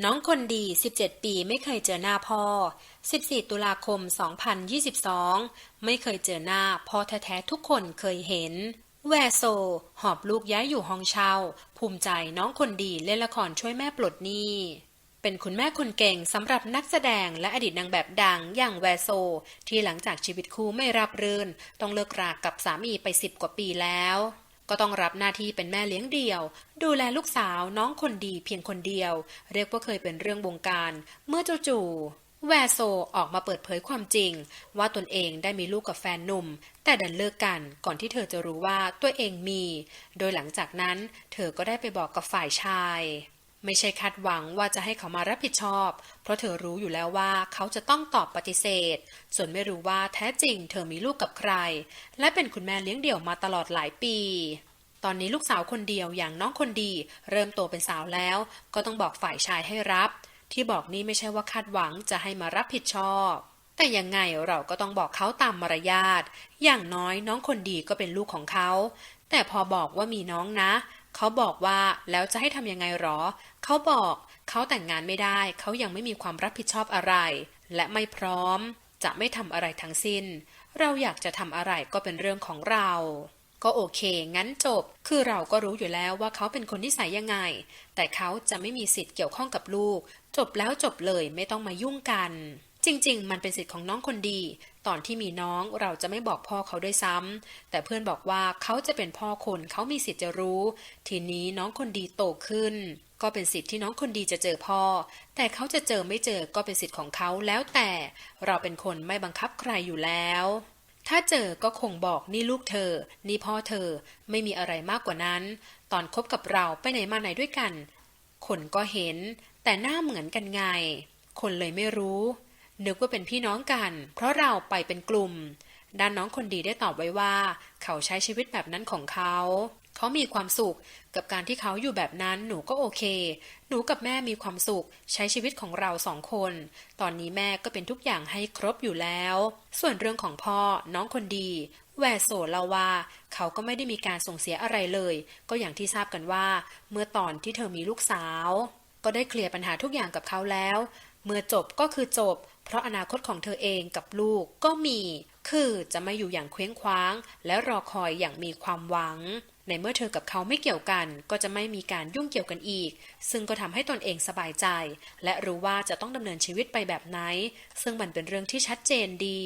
น้องคนดี 17 ปีไม่เคยเจอหน้าพ่อ 14 ตุลาคม 2022 ไม่เคยเจอหน้าพ่อแท้ๆทุกคนเคยเห็น แวโซ หอบลูกย้ายอยู่ห้องเช่า ภูมิใจน้องคนดีเล่นละครช่วยแม่ปลดหนี้ เป็นคุณแม่คนเก่งสำหรับนักแสดงและอดีตนางแบบดังอย่างแวโซ ที่หลังจากชีวิตคู่ไม่รับรื่น ต้องเลิกรากับสามีไปสิบกว่าปีแล้ว ก็ต้องรับหน้าที่เป็นแม่เลี้ยงเดี่ยว ดูแลลูกสาวน้องคนดีเพียงคนเดียว เรียกว่าเคยเป็นเรื่องวงการ เมื่อจู่ๆแวโซออกมาเปิดเผยความจริง ว่าตนเองได้มีลูกกับแฟนหนุ่ม แต่ดันเลิกกันก่อนที่เธอจะรู้ว่าตัวเองมี โดยหลังจากนั้น เธอก็ได้ไปบอกกับฝ่ายชาย ไม่ใช่คาดหวังว่าจะให้เขามารับผิดชอบ เพราะเธอรู้อยู่แล้วว่าเขาจะต้องตอบปฏิเสธ ส่วนไม่รู้ว่าแท้จริง เธอมีลูกกับใคร และเป็นคุณแม่เลี้ยงเดี่ยวมาตลอดหลายปี ตอนนี้ลูกสาวคนเดียวอย่างน้องคนดี เริ่มโตเป็นสาวแล้ว ก็ต้องบอกฝ่ายชายให้รับ ที่บอกนี่ไม่ใช่ว่าคาดหวังจะให้มารับผิดชอบแต่ยังไงเราก็ต้องบอกเขาตามมารยาท อย่างน้อยน้องคนดีก็เป็นลูกของเขา แต่พอบอกว่ามีน้องนะ เขาบอกว่าแล้วจะให้ทำยังไงหรอ เขาบอกเขาแต่งงานไม่ได้ เขายังไม่มีความรับผิดชอบอะไร และไม่พร้อม จะไม่ทำอะไรทั้งสิ้น เราอยากจะทำอะไรก็เป็นเรื่องของเรา ก็โอเค งั้นจบ คือเราก็รู้อยู่แล้วว่าเขาเป็นคนนิสัยยังไง แต่เขาจะไม่มีสิทธิ์เกี่ยวข้องกับลูก จบแล้วจบเลยไม่ต้องมายุ่งกัน จริง ๆ มันเป็นสิทธิ์ของน้องคนดี ตอนที่มีน้องเราจะไม่บอกพ่อเขาด้วยซ้ำแต่เพื่อนบอกว่าเขาจะเป็นพ่อคนเขามีสิทธิ์จะรู้ ทีนี้น้องคนดีโตขึ้น ก็เป็นสิทธิ์ที่น้องคนดีจะเจอพ่อ แต่เขาจะเจอไม่เจอก็เป็นสิทธิ์ของเขาแล้วแต่ เราเป็นคนไม่บังคับใครอยู่แล้วถ้าเจอก็คงบอกนี่ลูกเธอ นี่พ่อเธอ ไม่มีอะไรมากกว่านั้น ตอนคบกับเราไปไหนมาไหนด้วยกัน คนก็เห็น แต่หน้าเหมือนกันไง คนเลยไม่รู้ นึกว่าเป็นพี่น้องกัน เพราะเราไปเป็นกลุ่ม ด้านน้องคนดีได้ตอบไว้ว่า เขาใช้ชีวิตแบบนั้นของเขา เขามีความสุขกับการที่เขาอยู่แบบนั้นหนูก็โอเค หนูกับแม่มีความสุข ใช้ชีวิตของเราสองคน ตอนนี้แม่ก็เป็นทุกอย่างให้ครบอยู่แล้ว ส่วนเรื่องของพ่อน้องคนดีแวโซเล่าว่า เขาก็ไม่ได้มีการส่งเสียอะไรเลย ก็อย่างที่ทราบกันว่า เมื่อตอนที่เธอมีลูกสาว ก็ได้เคลียร์ปัญหาทุกอย่างกับเขาแล้ว เมื่อจบก็คือจบ เพราะอนาคตของเธอเองกับลูกก็มี คือจะไม่อยู่อย่างเคว้งคว้าง และรอคอยอย่างมีความหวัง ในเมื่อเธอกับเขาไม่เกี่ยวกัน ก็จะไม่มีการยุ่งเกี่ยวกันอีก ซึ่งก็ทำให้ตนเองสบายใจ และรู้ว่าจะต้องดำเนินชีวิตไปแบบไหน ซึ่งมันเป็นเรื่องที่ชัดเจนดี